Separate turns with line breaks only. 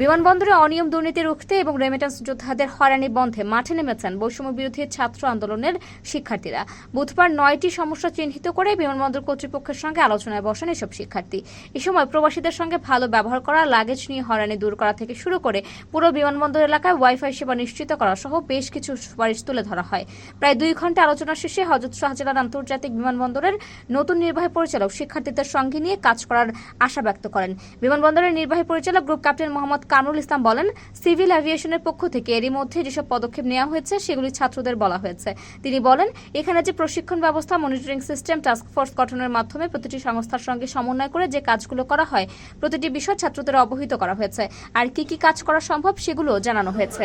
বিমানবন্দরে অনিয়ম দুর্নীতি রুখতে এবং রেমিটেন্স যোদ্ধাদের হয়রানি বন্ধে মাঠে নেমেছেন বৈষম্য বিরোধী ছাত্র আন্দোলনের শিক্ষার্থীরা। বুধবার নয়টি সমস্যা চিহ্নিত করে বিমানবন্দর কর্তৃপক্ষের সঙ্গে আলোচনায় বসেন এসব শিক্ষার্থী। এ সময় প্রবাসীদের সঙ্গে ভালো ব্যবহার করা লাগেজ নিয়ে হয়রানি দূর করা থেকে শুরু করে পুরো বিমানবন্দর এলাকায় ওয়াইফাই সেবা নিশ্চিত করা সহ বেশ কিছু সুপারিশ তুলে ধরা হয়। প্রায় দুই ঘণ্টা আলোচনা শেষে হজরত শাহজালাল আন্তর্জাতিক বিমানবন্দরের নতুন নির্বাহী পরিচালক শিক্ষার্থীদের সঙ্গে নিয়ে কাজ করার আশা ব্যক্ত করেন। বিমানবন্দরের নির্বাহী পরিচালক গ্রুপ ক্যাপ্টেন মোহাম্মদ কামরুল ইসলাম বলেন, সিভিল অ্যাভিয়েশনের পক্ষ থেকে এরই মধ্যে যেসব পদক্ষেপ নেওয়া হয়েছে, সেগুলি ছাত্রদের বলা হয়েছে। তিনি বলেন, এখানে যে প্রশিক্ষণ ব্যবস্থা, মনিটরিং সিস্টেম, টাস্ক ফোর্স গঠনের মাধ্যমে প্রতিটি সংস্থার সঙ্গে সমন্বয় করে যে কাজগুলো করা হয়, প্রতিটি বিষয় ছাত্রদের অবহিত করা হয়েছে। আর কি কি কাজ করা সম্ভব, সেগুলো জানানো হয়েছে।